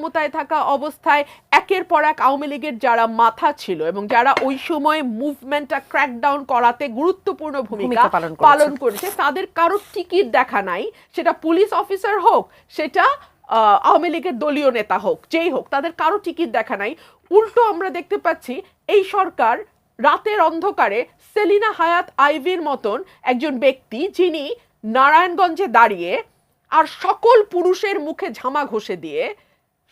ক্ষমতায় থাকা অবস্থায় একের পর এক আওয়ামী লীগের যারা মাথা ছিল এবং যারা ওই সময় মুভমেন্টটা ক্র্যাকডাউন করাতে গুরুত্বপূর্ণ ভূমিকা পালন করেছে। তাদের কারও টিকিট দেখা নাই সেটা পুলিশ অফিসার হোক সেটা আওয়ামী লীগের দলীয় নেতা হোক যেই হোক তাদের কারও টিকিট দেখা নাই উল্টো আমরা দেখতে পাচ্ছি এই সরকার রাতের অন্ধকারে সেলিনা হায়াত আইভির মতন একজন ব্যক্তি যিনি নারায়ণগঞ্জে দাঁড়িয়ে আর সকল পুরুষের মুখে ঝামা ঘষে দিয়ে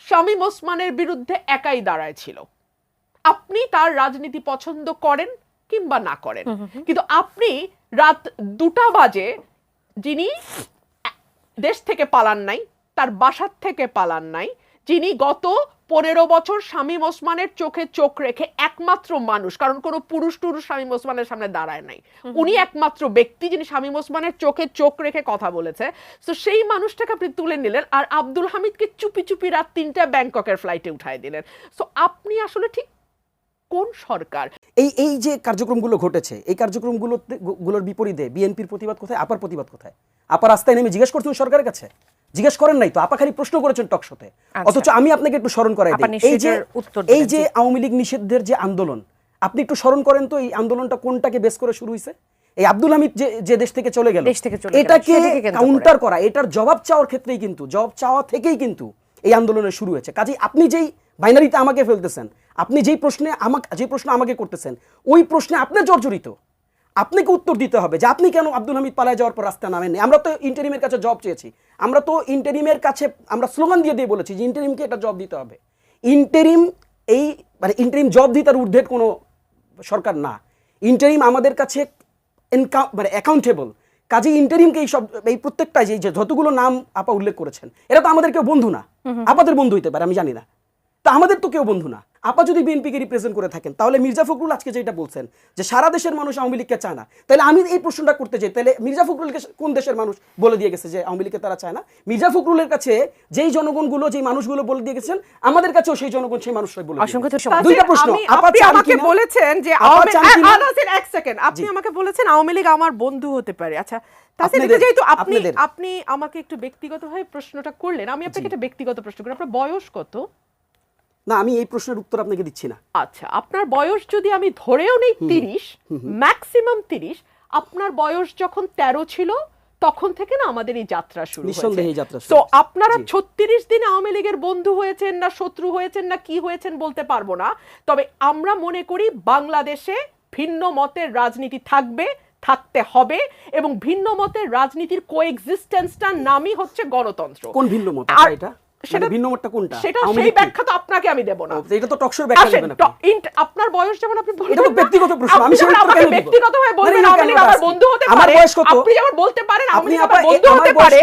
শামীম ওসমানের বিরুদ্ধে একাই দাঁড়ায় ছিল। আপনি তার রাজনীতি পছন্দ করেন কিংবা না করেন। কিন্তু আপনি রাত দুটা বাজে যিনি দেশ থেকে পালান নাই তার বাসার থেকে পালান নাই যিনি গত পনেরো বছর শামীম ওসমানের চোখে চোখ রেখে একমাত্র মানুষ কারণ কোনো পুরুষ টুরুষ শামীম ওসমানের সামনে দাঁড়ায় নাই। উনি একমাত্র ব্যক্তি যিনি শামীম ওসমানের চোখে চোখ রেখে কথা বলেছে। তো সেই মানুষটাকে আপনি তুলে নিলেন আর আব্দুল হামিদকে চুপি চুপি রাত তিনটা ব্যাংককের ফ্লাইটে উঠায় দিলেন। সো আপনি আসলে ঠিক কোন সরকার? এই এই যে কার্যক্রমগুলো ঘটেছে এই কার্যক্রমগুলো গুলোর বিপরীতে বিএনপির প্রতিবাদ কোথায় আপার প্রতিবাদ কোথায়? আপা রাস্তায় নেমে জিজ্ঞেস করছেন সরকারের কাছে। জিজ্ঞেস করেন নাই তো আপা খালি প্রশ্ন করেছেন টকশোতে আচ্ছা। অথচ আমি আপনাকে একটু স্মরণ করাই দিই। এই যে এই যে আওয়ামী লীগ নিষিদ্ধের যে আন্দোলন আপনি একটু স্মরণ করেন তো এই আন্দোলনটা কোনটাকে বেস করে শুরু হয়েছে এই আব্দুল হামিদ যে যে দেশ থেকে চলে গেল এটাকে। কাউন্টার করা। এটার জবাব চাওয়ার ক্ষেত্রেই কিন্তু জবাব চাওয়া থেকেই কিন্তু এই আন্দোলনের শুরু হয়েছে। কাজেই আপনি যেই বাইনারিতে আমাকে ফেলতেছেন আপনি যেই প্রশ্নে আমাকে যে প্রশ্ন আমাকে করতেছেন ওই প্রশ্নে আপনার জর্জরিত। আপনাকে উত্তর দিতে হবে যে আপনি কেন আব্দুল হামিদ পালায় যাওয়ার পর রাস্তা নামেননি? আমরা তো ইন্টারিমের কাছে জব চেয়েছি। আমরা তো ইন্টারিমের কাছে আমরা স্লোগান দিয়ে দিয়ে বলেছি যে ইন্টারিমকে এটা জব দিতে হবে। ইন্টারিম এই মানে ইন্টারিম জব দিতে আর ঊর্ধ্বের কোনো সরকার না। ইন্টারিম আমাদের কাছে এনকা- মানে অ্যাকাউন্টেবল কাজে ইন্টারিমকে এই সব এই প্রত্যেকটা যে যে যতগুলো নাম আপা উল্লেখ করেছেন এরা তো আমাদের কেউ বন্ধু না। আপাদের বন্ধু হইতে পারে আমি জানি না। তা আমাদের তো কেউ বন্ধু না। আপা যদি বিএনপিকে রিপ্রেজেন্ট করে থাকেন তাহলে মির্জা ফখরুল আজকে যেটা বলছেন যে সারা দেশের মানুষ আওয়ামী লীগকে চায় না। তাহলে আমি এই প্রশ্নটা করতে চাই তাহলে মির্জা ফখরুলকে কোন দেশের মানুষ বলে দিয়ে গেছে যে আওয়ামী লীগকে তারা চায় না? মির্জা ফখরুলের কাছে যেই জনগণগুলো যেই মানুষগুলো বলে দিয়ে গেছেন আমাদের কাছেও সেই জনগণ সেই মানুষরাই বলে অসংখ্য দুইটা প্রশ্ন আপা আপনি আমাকে বলেছেন যে এক সেকেন্ড। আপনি আমাকে বলেছেন আওয়ামী লীগ আমার বন্ধু হতে পারে। আচ্ছা যেহেতু আপনি আপনি আমাকে একটু ব্যক্তিগতভাবে প্রশ্নটা করলেন আমি আপনাকে একটা ব্যক্তিগত প্রশ্ন করি। আপনার বয়স কত? না আমি এই প্রশ্নের উত্তর আপনাকে দিচ্ছি না। আচ্ছা আপনার বয়স যদি আমি ধরেও নেই তিরিশ ম্যাক্সিমাম তিরিশ আপনার বয়স যখন তেরো ছিল তখন থেকে না আমাদের এই যাত্রা শুরু নিঃসন্দেহে যাত্রা শুরু তো আপনারা। ছত্রিশ দিন আওয়ামী লীগের বন্ধু হয়েছেন না শত্রু হয়েছেন না কি হয়েছেন বলতে পারব না। তবে আমরা মনে করি বাংলাদেশে ভিন্ন মতের রাজনীতি থাকবে থাকতে হবে এবং ভিন্ন মতের রাজনীতির কোএক্সিস্টেন্সটার নামই হচ্ছে গণতন্ত্র। কোন ভিন্ন মত? এটা? সেটা- সেটা ভিন্ন মতটা কোনটা? সেটা সেই ব্যাখ্যা তো আপনাকে আমি দেব না। এটা তো টকশোর ব্যাখ্যা দিবেন আপনি। আপনার বয়স যেমন আপনি এটা তো ব্যক্তিগত প্রশ্ন, আমি কেন দিব? ব্যক্তিগতভাবে বলবেন না, আওয়ামী কেন লীগ আমার বন্ধু হতে পারে আপনি যেমন বলতে পারেন আপনি আমার বন্ধু হতে পারে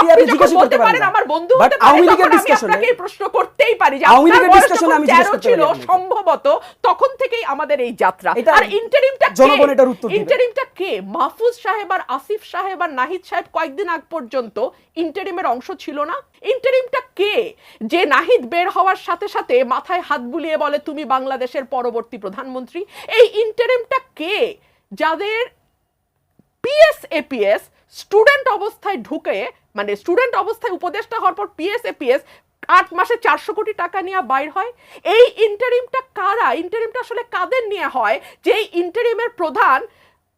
আপনি যখন বলতে পারেন আমার বন্ধু হতে পারে তখন আমি আপনাকে এই প্রশ্ন করতেই পারি যে আপনার বয়স আমি জিজ্ঞেস ছিল সম্ভবত তখন থেকেই আমাদের এই যাত্রা। আর ইন্টারিমটা জনগণ এটার উত্তর। ইন্টারিমটা কে? মাহফুজ সাহেব আর আসিফ সাহেব আর নাহিদ সাহেব কয়েকদিন আগ পর্যন্ত ইন্টারিমের অংশ ছিল না ইন্টারিমটা কে? যে নাহিদ বের হওয়ার সাথে সাথে মাথায় হাত বুলিয়ে বলে, তুমি বাংলাদেশের পরবর্তী প্রধানমন্ত্রী এই ইন্টারিমটা কে? যাদের পিএস এপিএস স্টুডেন্ট অবস্থায় ঢুকে মানে স্টুডেন্ট অবস্থায় উপদেষ্টা হওয়ার পর পিএস এপিএস আট মাসে চারশো কোটি টাকা নিয়ে বাইর হয়। এই ইন্টারিমটা কারা? ইন্টারিমটা আসলে কাদের নিয়ে হয়? যে ইন্টারিমের প্রধান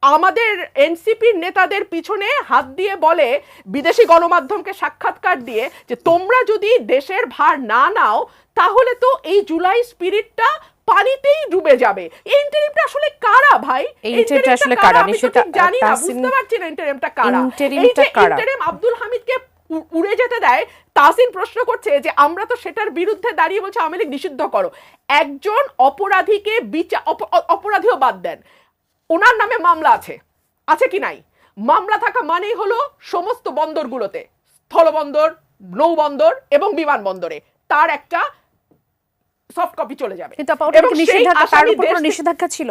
আমাদের এনসিপির নেতাদের পিছনে হাত দিয়ে বলে বিদেশি গণমাধ্যমকে সাক্ষাৎকার দিয়ে যে তোমরা যদি দেশের ভার না নাও তাহলে তো এই জুলাই স্পিরিটটা পানিতেই ডুবে যাবে। ইন্টারিমটা আসলে কারা ভাই? interimটা আসলে কারা? আমি ঠিক জানি না বুঝতে পারছি না ইন্টারিমটা কারা। এই যে? ইন্টারিম আব্দুল হামিদকে উড়ে যেতে দেয় তাসিন প্রশ্ন করছে যে আমরা তো সেটার বিরুদ্ধে দাঁড়িয়ে বলছে আওয়ামী লীগ নিষিদ্ধ করো। একজন অপরাধীকে বিচার অপরাধীও বাদ দেন। ওনার নামে মামলা আছে। আছে কি নাই? মামলা থাকা মানেই হলো সমস্ত বন্দরগুলোতে স্থলবন্দর নৌবন্দর এবং বিমানবন্দরে তার একটা সফট কপি চলে যাবে। কিন্তু নিষেধাজ্ঞা ছিল?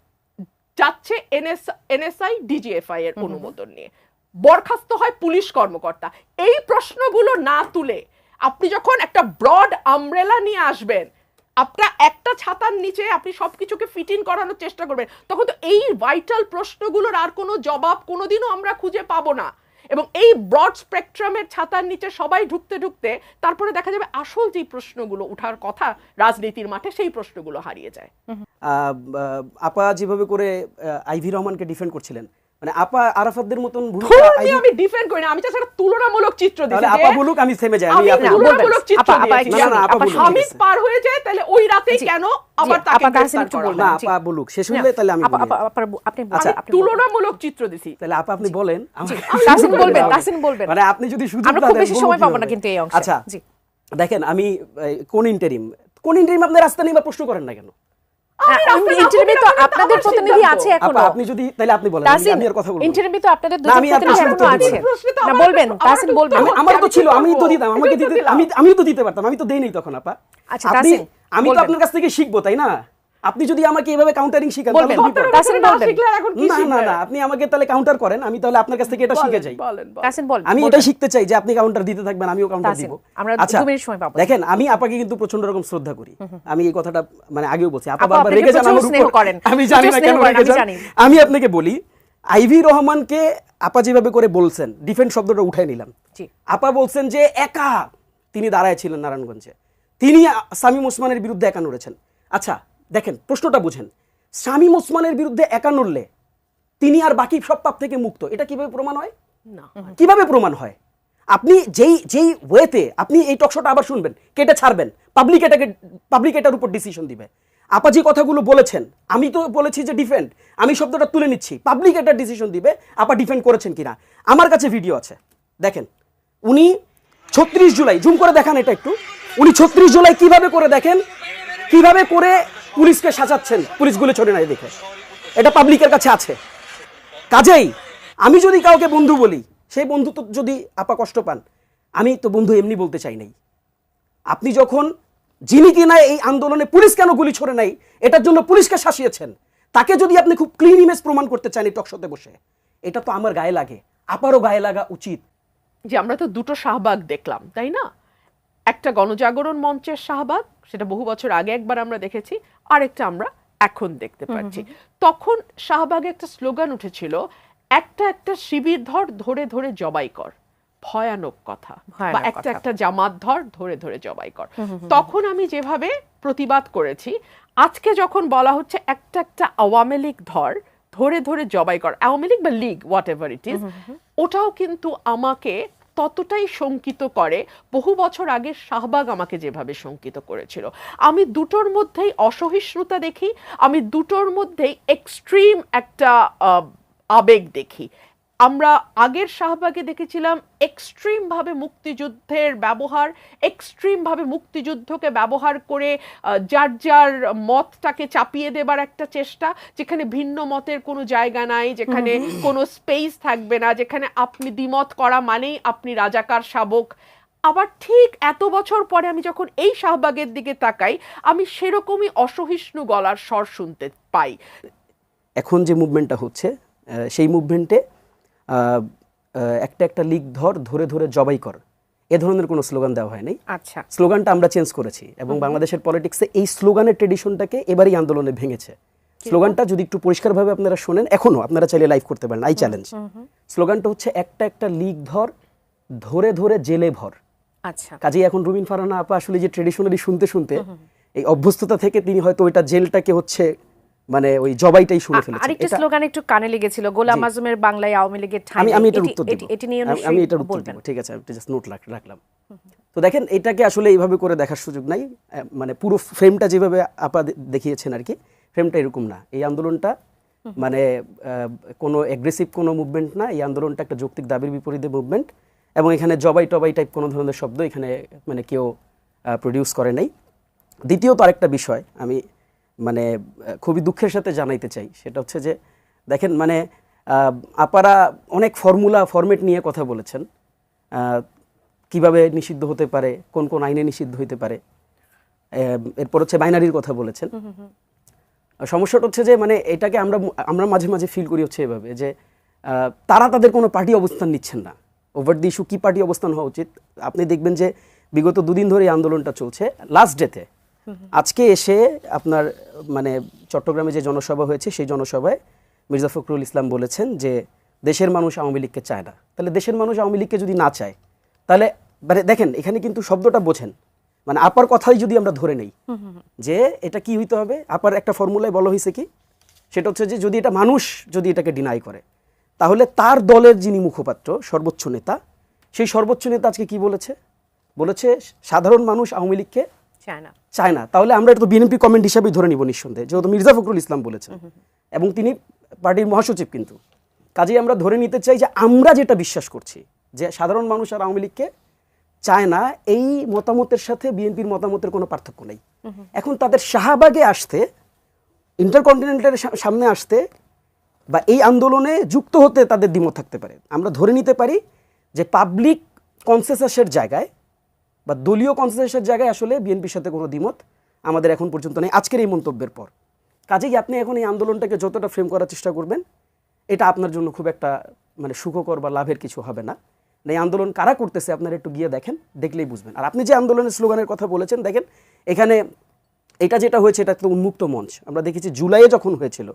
যাচ্ছে এনএস এনএসআই ডিজিএফআই এর অনুমোদন নিয়ে। বরখাস্ত হয় পুলিশ কর্মকর্তা। এই প্রশ্নগুলো না তুলে আপনি যখন একটা ব্রড আমব্রেলা নিয়ে আসবেন আপনার একটা ছাতার নিচে আপনি সবকিছুকে ফিট ইন করানোর চেষ্টা করবেন তখন তো এই ভাইটাল প্রশ্নগুলোর আর কোনো জবাব কোনোদিনও আমরা খুঁজে পাবো না। এবং এই ব্রড স্পেকট্রামের ছাতার নিচে সবাই ঢুকতে ঢুকতে তারপরে দেখা যাবে আসল যে প্রশ্নগুলো উঠার কথা রাজনীতির মাঠে সেই প্রশ্নগুলো হারিয়ে যায়। আপা যেভাবে করে আইভি রহমানকে ডিফেন্ড করছিলেন মানে আপা আরাফাতদের মতন ভূমিকা আমি ডিফেন্ড করি না আমি একটা তুলনামূলক চিত্র দিয়েছি আপা বলুক আমি থেমে যাই আমি আপনি তুলনামূলক চিত্র আপা- আপা দিয়েছি। না, না, আপা হামিদ পার হয়ে যায় তাহলে ওই রাতেই কেন আবার তাকে গ্রেফতার করা না আপা বলুক শেষ হলে তাহলে আমি আপা আপা আপনি আচ্ছা, আপনি তুলনামূলক চিত্র দিছি। তাহলে আপা আপনি বলেন বলবেন বলবেন। মানে আপনি যদি সুযোগ আমরা খুব বেশি সময় পাবো না কিন্তু এই অংশে। আচ্ছা জি। দেখেন আমি কোন ইন্টারিম কোন ইন্টারিম আপনি রাস্তা নিয়ে বা প্রশ্ন করেন না কেন? ইন্টারভিউ তো আপনাদের প্রতিনিধি আছে এখনও। আপনি যদি তাহলে আপনি বলেন আমি- আর কথা বলব ইন্টারভিউ তো আপনাদের দুজন প্রতিনিধি এখনও আছে। না। প্রশ্নে তো না আমার বলবেন তাসিন বলবেন। একটু আমি- আমারও তো ছিল আমি তো দিতাম আমাকে দিতে। আমি আমিও তো দিতে পারতাম আমি তো দেইনি তখন আপা। আচ্ছা, তাসিন, আমি তো আপনার কাছ থেকে শিখব তাই না? আপনি যদি আমাকে এভাবে কাউন্টারিং শিখান তাহলে? না শিখলে এখন কি না না না আপনি আমাকে তাহলে কাউন্টার করেন আমি তাহলে আপনার কাছ থেকে এটা শিখে যাই। আমি। এটাই শিখতে চাই যে আপনি কাউন্টার দিতে থাকবেন আমিও কাউন্টার দিব আচ্ছা দু মিনিট সময় পাবো। দেখেন আমি আপাকে কিন্তু প্রচণ্ড রকম শ্রদ্ধা করি আমি এই কথাটা মানে আগেও বলছি আপা বারবার আপনাকে রেগে যান আমার স্নেহ উপর করেন। আমি জানি না কেন রেগে যান জানি। আমি আপনাকে বলি আইভি রহমানকে আপা যেভাবে করে বলছেন ডিফেন্ড শব্দটা উঠাই নিলাম জি। আপা বলছেন যে একা তিনি দাঁড়ায় ছিলেন নারায়ণগঞ্জে তিনি সামিম ওসমানের বিরুদ্ধে একা নড়েছেন আচ্ছা দেখেন প্রশ্নটা বুঝেন। শামীম ওসমানের বিরুদ্ধে একা নড়লে তিনি আর বাকি সব পাপ থেকে মুক্ত এটা কীভাবে প্রমাণ হয়? না কীভাবে প্রমাণ হয়? আপনি যেই যেই ওয়েতে আপনি এই টকশোটা আবার শুনবেন কেটে ছাড়বেন পাবলিক এটাকে পাবলিক এটার উপর ডিসিশন দিবে। আপা যে কথাগুলো বলেছেন আমি তো বলেছি যে ডিফেন্ড আমি শব্দটা তুলে নিচ্ছি পাবলিক এটার ডিসিশন দিবে আপা ডিফেন্ড করেছেন কিনা। আমার কাছে ভিডিও আছে দেখেন উনি ছত্রিশ জুলাই জুম করে দেখান এটা একটু উনি ছত্রিশ জুলাই কীভাবে করে দেখেন কীভাবে করে পুলিশকে সাজাচ্ছেন। পুলিশগুলো ছোটে নাই দেখে। এটা পাবলিকের কাছে আছে। কাজেই আমি যদি কাউকে বন্ধু বলি, সেই বন্ধু তো যদি আপা কষ্ট পান, আমি তো বন্ধু এমনি বলতে চাই নাই। আপনি যখন যিনি কিনা এই আন্দোলনে পুলিশ কেন গুলি ছড়ে নাই, এটার জন্য পুলিশকে শাসিয়েছেন, তাকে যদি আপনি খুব ক্লিন ইমেজ প্রমাণ করতে চান এই টকশোতে বসে, এটা তো আমার গায়ে লাগে। আপারও গায়ে লাগা উচিত। যে আমরা তো দুটো শাহবাগ দেখলাম, তাই না? একটা গণজাগরণ মঞ্চের শাহবাগ, সেটা বহু বছর আগে একবার আমরা দেখেছি আরেকটা আমরা এখন দেখতে পাচ্ছি। তখন শাহবাগে একটা স্লোগান উঠেছিল একটা একটা শিবির ধর ধরে ধরে জবাই কর। ভয়ানক কথা। বা একটা একটা জামাত ধর ধরে ধরে জবাই কর। তখন আমি যেভাবে প্রতিবাদ করেছি আজকে যখন বলা হচ্ছে একটা একটা আওয়ামী লীগ ধর ধরে ধরে জবাই কর আওয়ামী লীগ বা League whatever it is ওটাও কিন্তু আমাকে ততটাই শঙ্কিত করে। বহু বছর আগে শাহবাগ আমাকে যেভাবে শঙ্কিত করেছিল। আমি দুটোর মধ্যেই অসহিষ্ণুতা দেখি, আমি দুটোর মধ্যেই এক্সট্রিম একটা আবেগ দেখি। আমরা আগের শাহবাগে দেখেছিলাম এক্সট্রিম ভাবে মুক্তিযুদ্ধের ব্যবহার এক্সট্রিম ভাবে মুক্তিযুদ্ধকে ব্যবহার করে যার যার মতটাকে চাপিয়ে দেবার একটা চেষ্টা যেখানে ভিন্ন মতের কোনো জায়গা নাই যেখানে কোনো স্পেস থাকবে না যেখানে আপনি দ্বিমত করা মানেই আপনি রাজাকার শাবক। আবার ঠিক এত বছর পরে আমি যখন এই শাহবাগের দিকে তাকাই আমি সেরকমই অসহিষ্ণু গলার স্বর শুনতে পাই। এখন যে মুভমেন্টটা হচ্ছে সেই মুভমেন্টে একটা একটা লিগ ধর ধরে ধরে জবাই কর। এ ধরনের কোনো স্লোগান দেওয়া হয়নি। আচ্ছা। স্লোগানটা আমরা চেঞ্জ করেছি এবং বাংলাদেশের পলিটিক্সে এই স্লোগানের ট্রেডিশনটাকে এবারই আন্দোলনে ভেঙেছে। স্লোগানটা যদি একটু পরিষ্কারভাবে আপনারা শোনেন এখনও আপনারা চাইলে লাইভ করতে পারেন আই চ্যালেঞ্জ স্লোগানটা হচ্ছে একটা একটা লিগ ধর ধরে ধরে জেলে ভর। আচ্ছা। কাজেই এখন রুবিন ফারানা আপা আসলে যে ট্রেডিশনালি শুনতে শুনতে এই অভ্যস্ততা থেকে তিনি হয়তো ওইটা জেলটাকে হচ্ছে মানে ওই জবাইটাই শুনে ফেলেছেন আরেকটা এটা- স্লোগান একটু কানে লেগেছিল গোলাম আজমের বাংলায় আওয়ামী লীগের ঠাঁই। আমি আমি এটার উত্তর দেব। এটি নিয়ে আমি- আমি এটার উত্তর দেব। ঠিক আছে আমি জাস্ট নোট রাখলাম। তো দেখেন এটাকে আসলে এইভাবে করে দেখার সুযোগ নাই। মানে পুরো ফ্রেমটা যেভাবে আপা দেখিয়েছেন আর কি ফ্রেমটা এরকম না। এই আন্দোলনটা মানে কোনো অ্যাগ্রেসিভ কোনো মুভমেন্ট না। এই আন্দোলনটা একটা যৌক্তিক দাবির বিপরীতে মুভমেন্ট এবং এখানে জবাই টবাই টাইপ কোনো ধরনের শব্দ এখানে মানে কেউ প্রডিউস করে নাই। দ্বিতীয়ত আরেকটা বিষয় আমি মানে খুবই দুঃখের সাথে জানাইতে চাই। সেটা হচ্ছে যে দেখেন মানে আপারা অনেক ফর্মুলা ফরম্যাট নিয়ে কথা বলেছেন। কীভাবে নিষিদ্ধ হতে পারে কোন কোন আইনে নিষিদ্ধ হতে পারে। এরপর হচ্ছে বাইনারির কথা বলেছেন। সমস্যাটা হচ্ছে যে মানে এটাকে আমরা আমরা মাঝে মাঝে ফিল করি হচ্ছে এভাবে যে তারা তাদের কোনো পার্টি অবস্থান নিচ্ছেন না। ওভার দি ইস্যু কী পার্টি অবস্থান হওয়া উচিত? আপনি দেখবেন যে বিগত দুদিন ধরে এই আন্দোলনটা চলছে লাস্ট ডেতে আজকে এসে আপনার মানে চট্টগ্রামে যে জনসভা হয়েছে সেই জনসভায় মির্জা ফখরুল ইসলাম বলেছেন যে দেশের মানুষ আওয়ামী লীগকে চায় না। তাহলে দেশের মানুষ আওয়ামী লীগকে যদি না চায় তাহলে মানে দেখেন এখানে কিন্তু শব্দটা বোঝেন। মানে আপার কথাই যদি আমরা ধরে নেই যে এটা কি হইতে হবে আপার একটা ফর্মুলায় বলা হয়েছে কি সেটা হচ্ছে যে যদি এটা মানুষ যদি এটাকে ডিনাই করে তাহলে তার দলের যিনি মুখপাত্র সর্বোচ্চ নেতা সেই সর্বোচ্চ নেতা আজকে কি বলেছে? বলেছে সাধারণ মানুষ আওয়ামী লীগকে চায় না তাহলে আমরা এটা তো বিএনপি কমেন্ট হিসাবেই ধরে নিব নিঃসন্দেহে যেহেতু মির্জা ফখরুল ইসলাম বলেছেন। এবং তিনি পার্টির মহাসচিব কিন্তু। কাজেই আমরা ধরে নিতে চাই যে আমরা যেটা বিশ্বাস করছি যে সাধারণ মানুষ আর আওয়ামী লীগকে চায় না এই মতামতের সাথে বিএনপির মতামতের কোনো পার্থক্য নেই। এখন তাদের শাহবাগে আসতে ইন্টারকন্টিনেন্টালের সা- সামনে আসতে বা এই আন্দোলনে যুক্ত হতে তাদের দ্বিমত থাকতে পারে। আমরা ধরে নিতে পারি যে পাবলিক কনসেসাসের জায়গায় বা দলীয় কনসেসাসের জায়গায় আসলে বিএনপির সাথে কোনো দ্বিমত আমাদের এখন পর্যন্ত নেই। আজকের এই মন্তব্যের পর। কাজেই আপনি এখন এই আন্দোলনটাকে যতটা ফ্রেম করার চেষ্টা করবেন এটা আপনার জন্য খুব একটা মানে সুখকর বা লাভের কিছু হবে না। এই আন্দোলন কারা করতেছে আপনারা একটু গিয়ে দেখেন দেখলেই বুঝবেন। আর আপনি যে আন্দোলনের স্লোগানের কথা বলেছেন দেখেন এখানে এটা যেটা হয়েছে এটা একটা উন্মুক্ত মঞ্চ। আমরা দেখেছি জুলাইয়ে যখন হয়েছিল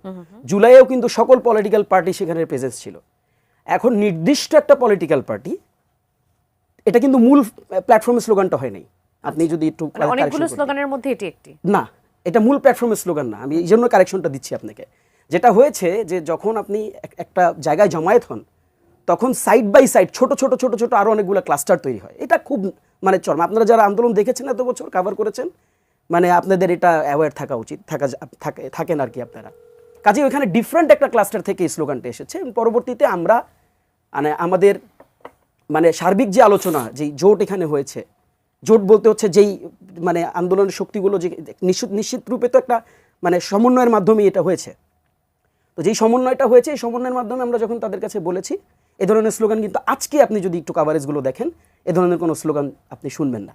জুলাইয়েও কিন্তু সকল পলিটিক্যাল পার্টি সেখানে প্রেজেন্স ছিল। এখন নির্দিষ্ট একটা পলিটিক্যাল পার্টি এটা কিন্তু মূল প্ল্যাটফর্মের স্লোগানটা হয় নাই। আপনি যদি একটু মানে অনেকগুলো স্লোগানের মধ্যে এটি একটি। না এটা মূল প্ল্যাটফর্মের স্লোগান না। আমি এই জন্য কারেকশনটা দিচ্ছি আপনাকে। যেটা হয়েছে যে যখন আপনি একটা জায়গায় জমায়েত হন তখন সাইড বাই সাইড ছোট ছোট ছোট ছোট আরও অনেকগুলো ক্লাস্টার তৈরি হয়। এটা খুব মানে চরম। আপনারা যারা আন্দোলন দেখেছেন এত বছর কভার করেছেন মানে আপনাদের এটা অ্যাওয়ার থাকা উচিত থাকা থাকে- থাকেন আর কি আপনারা। কাজে ওখানে ডিফারেন্ট একটা ক্লাস্টার থেকে এই স্লোগানটা এসেছে। পরবর্তীতে আমরা মানে আমাদের মানে সার্বিক যে আলোচনা যেই জোট এখানে হয়েছে জোট বলতে হচ্ছে যেই মানে আন্দোলনের শক্তিগুলো যে নিশ্চিত নিশ্চিত রূপে তো একটা মানে সমন্বয়ের মাধ্যমে এটা হয়েছে। তো যেই সমন্বয়টা হয়েছে এই সমন্বয়ের মাধ্যমে আমরা যখন তাদের কাছে বলেছি এ ধরনের স্লোগান কিন্তু আজকে আপনি যদি একটু কাভারেজগুলো দেখেন এ ধরনের কোনো স্লোগান আপনি শুনবেন না।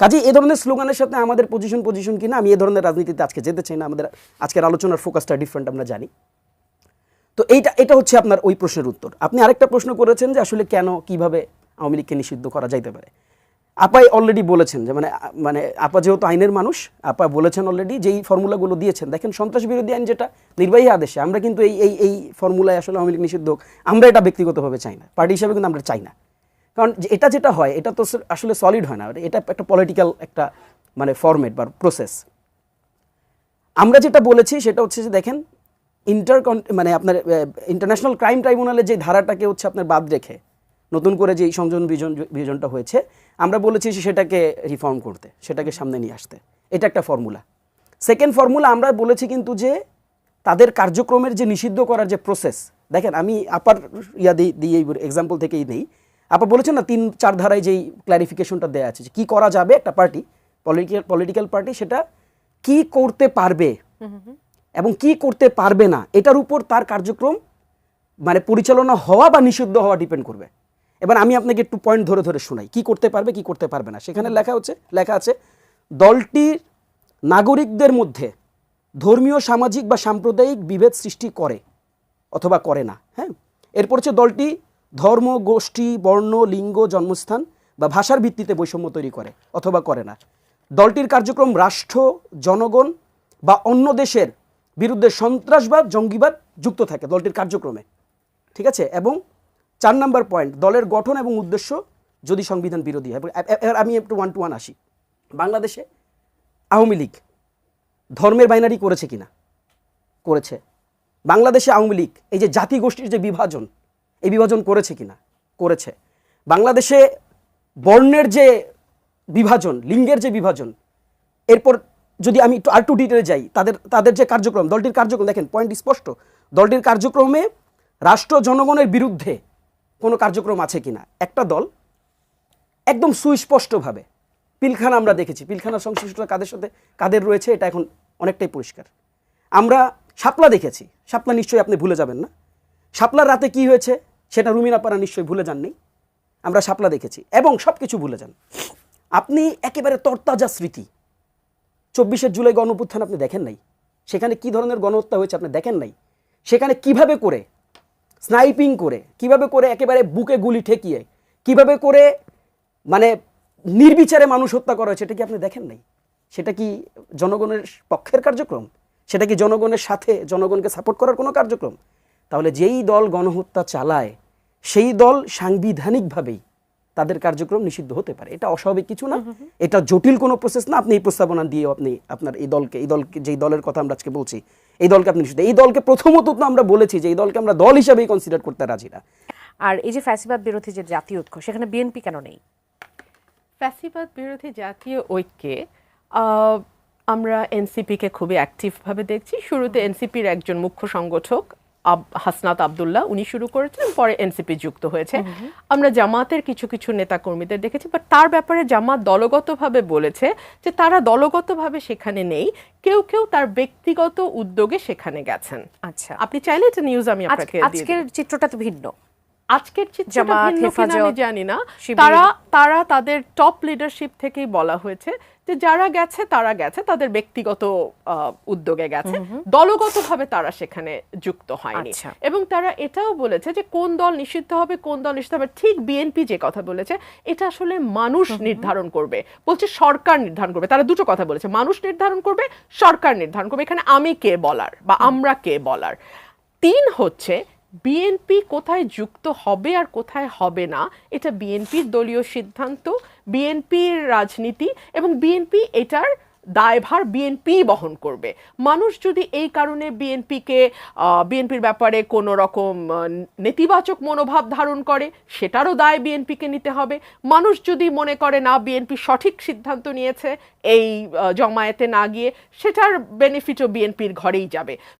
কাজে এ ধরনের স্লোগানের সাথে আমাদের পজিশন পজিশন কিনা আমি এ ধরনের রাজনীতিতে আজকে যেতে চাই না আমাদের আজকের আলোচনার ফোকাসটা ডিফারেন্ট আমরা জানি। তো এইটা, এটা হচ্ছে আপনার ওই প্রশ্নের উত্তর। আপনি আরেকটা প্রশ্ন করেছেন যে আসলে কেন, কীভাবে আওয়ামী লীগকে নিষিদ্ধ করা যাইতে পারে। আপাই অলরেডি বলেছেন যে মানে মানে আপা যেহেতু আইনের মানুষ, আপা বলেছেন অলরেডি যেই ফর্মুলাগুলো দিয়েছেন। দেখেন, সন্ত্রাস বিরোধী আইন যেটা, নির্বাহী আদেশে, আমরা কিন্তু এই এই এই ফর্মুলায় আসলে আওয়ামী লীগ নিষিদ্ধ আমরা এটা ব্যক্তিগতভাবে চাই না। পার্টি হিসাবে কিন্তু আমরা চাই না। কারণ এটা যেটা হয়, এটা তো আসলে সলিড হয় না। এটা একটা পলিটিক্যাল একটা মানে ফরম্যাট বা প্রসেস আমরা যেটা বলেছি সেটা হচ্ছে যে, দেখেন ইন্টার মানে আপনার ইন্টারন্যাশনাল ক্রাইম ট্রাইব্যুনালের যে ধারাটাকে হচ্ছে আপনার বাদ রেখে, নতুন করে যে এই সংযোজন বিজন বিজনটা হয়েছে, আমরা বলেছি সেটাকে রিফর্ম করতে, সেটাকে সামনে নিয়ে আসতে। এটা একটা ফর্মুলা। সেকেন্ড ফর্মুলা আমরা বলেছি কিন্তু যে, তাদের কার্যক্রমের যে নিষিদ্ধ করার যে প্রসেস, দেখেন আমি আপার ইয়া দিয়ে এক্সাম্পল থেকেই নেই। আপা বলেছেন না, তিন, চার ধারায় যেই ক্ল্যারিফিকেশনটা দেওয়া আছে যে কী করা যাবে একটা পার্টি পলিটিক্যাল পলিটিক্যাল পার্টি সেটা কি করতে পারবে? এবং কি করতে পারবে না, এটার উপর তার কার্যক্রম মানে পরিচালনা হওয়া বা নিষিদ্ধ হওয়া ডিপেন্ড করবে। এবার আমি আপনাকে একটু পয়েন্ট ধরে ধরে শোনাই, কি করতে পারবে, কি করতে পারবে না। সেখানে লেখা হচ্ছে, লেখা আছে দলটির নাগরিকদের মধ্যে ধর্মীয়, সামাজিক বা সাম্প্রদায়িক বিভেদ সৃষ্টি করে অথবা করে না হ্যাঁ? এরপর হচ্ছে দলটি ধর্ম, গোষ্ঠী, বর্ণ, লিঙ্গ, জন্মস্থান বা ভাষার ভিত্তিতে বৈষম্য তৈরি করে অথবা করে না। দলটির কার্যক্রম রাষ্ট্র, জনগণ বা অন্য দেশের বিরুদ্ধে সন্ত্রাসবাদ, জঙ্গিবাদ যুক্ত থাকে দলটির কার্যক্রমে। ঠিক আছে? এবং চার নাম্বার পয়েন্ট, দলের গঠন এবং উদ্দেশ্য যদি সংবিধান বিরোধী হয়। আমি একটু ওয়ান টু ওয়ান আসি। বাংলাদেশে আওয়ামী লীগ ধর্মের বাইনারি করেছে কিনা? করেছে। বাংলাদেশে আওয়ামী লীগ, এই যে জাতি গোষ্ঠীর যে বিভাজন, এই বিভাজন করেছে কিনা? করেছে। বাংলাদেশে বর্ণের যে বিভাজন, লিঙ্গের যে বিভাজন, এরপর যদি আমি একটু আর টু ডিটেলে যাই, তাদের তাদের যে কার্যক্রম, দলটির কার্যক্রম, দেখেন পয়েন্ট স্পষ্ট। দলটির কার্যক্রমে রাষ্ট্র জনগণের বিরুদ্ধে কোনো কার্যক্রম আছে কিনা? একটা দল একদম সুস্পষ্টভাবে, পিলখানা আমরা দেখেছি। পিলখানার সংশ্লিষ্টতা কাদের সাথে, কাদের রয়েছে, এটা এখন অনেকটাই পরিষ্কার। আমরা শাপলা দেখেছি। শাপলা নিশ্চয়ই আপনি ভুলে যাবেন না। শাপলার রাতে কি হয়েছে, সেটা রুমিনাপাড়া নিশ্চয়ই ভুলে যাননি। আমরা শাপলা দেখেছি। এবং সব কিছু ভুলে যান। আপনি একেবারে তরতাজা স্মৃতি চব্বিশের জুলাই গণঅভ্যুত্থান আপনি দেখেন নাই। সেখানে কি ধরনের গণহত্যা হয়েছে আপনি দেখেন নাই। সেখানে কীভাবে করে স্নাইপিং করে, কীভাবে করে একেবারে বুকে গুলি ঠেকিয়ে, কীভাবে করে মানে নির্বিচারে মানুষ হত্যা করা হয়েছে, এটা কি আপনি দেখেন নাই? সেটা কি জনগণের পক্ষের কার্যক্রম? সেটা কি জনগণের সাথে জনগণকে সাপোর্ট করার কোনো কার্যক্রম? তাহলে যেই দল গণহত্যা চালায়, সেই দল সাংবিধানিকভাবেই তাদের কার্যক্রম নিষিদ্ধ হতে পারে। এটা অস্বাভাবিক কিছু না। এটা জটিল কোনো প্রসেস না। আপনি এই প্রস্তাবনা দিয়ে আপনি আপনার এই দলকে এই দলকে যেই দলের কথা আমরা আজকে বলছি এই দলকে আপনি নিষিদ্ধ। এই দলকে প্রথমত তো আমরা বলেছি যে এই দলকে আমরা দল হিসাবেই কনসিডার করতে রাজি না। আর এই যে ফ্যাসিবাদ বিরোধী যে জাতীয় ঐক্য সেখানে বিএনপি কেন নেই? ফ্যাসিবাদ বিরোধী জাতীয় ঐক্যে আহ, আমরা এনসিপিকে খুবই অ্যাক্টিভভাবে দেখছি। শুরুতে এনসিপির একজন মুখ্য সংগঠক হাসনাত আবদুল্লাহ উনি শুরু করেছিলেন পরে এনসিপি যুক্ত হয়েছে। আমরা জামাতের কিছু কিছু নেতাকর্মীদের দেখেছি বাট তার ব্যাপারে জামাত দলগতভাবে বলেছে যে তারা দলগতভাবে সেখানে নেই কেউ কেউ তার ব্যক্তিগত উদ্যোগে সেখানে গেছেন। আচ্ছা। আপনি চাইলে এটা নিউজ আমি আপনাকে আজকের চিত্রটা তো ভিন্ন। আজকের চিত্রটা ভিন্ন কিনা আমি জানি না। তারা তারা তাদের টপ লিডারশিপ থেকেই বলা হয়েছে যে যারা গেছে তারা গেছে তাদের ব্যক্তিগত উদ্যোগে গেছে। দলগতভাবে তারা সেখানে যুক্ত হয়নি। আচ্ছা। এবং তারা এটাও বলেছে যে কোন দল নিষিদ্ধ হবে কোন দল নিষিদ্ধ হবে ঠিক বিএনপি যে কথা বলেছে এটা আসলে মানুষ নির্ধারণ করবে। বলছে সরকার নির্ধারণ করবে। তারা দুটো কথা বলেছে মানুষ নির্ধারণ করবে সরকার নির্ধারণ করবে। এখানে আমি কে বলার বা আমরা কে বলার? তিন হচ্ছে বিএনপি কোথায় যুক্ত হবে আর কোথায় হবে না এটা বিএনপির দলীয় সিদ্ধান্ত বিএনপির রাজনীতি এবং বিএনপি এটার দায়ভার বিএনপি বহন করবে মানুষ যদি এই কারণে বিএনপিকে বিএনপির ব্যাপারে কোনো রকম নেতিবাচক মনোভাব ধারণ করে সেটারও দায় বিএনপিকে নিতে হবে মানুষ যদি মনে করে না বিএনপি সঠিক সিদ্ধান্ত নিয়েছে এই জমায়েতে না গিয়ে সেটার বেনিফিটও বিএনপির ঘরেই যাবে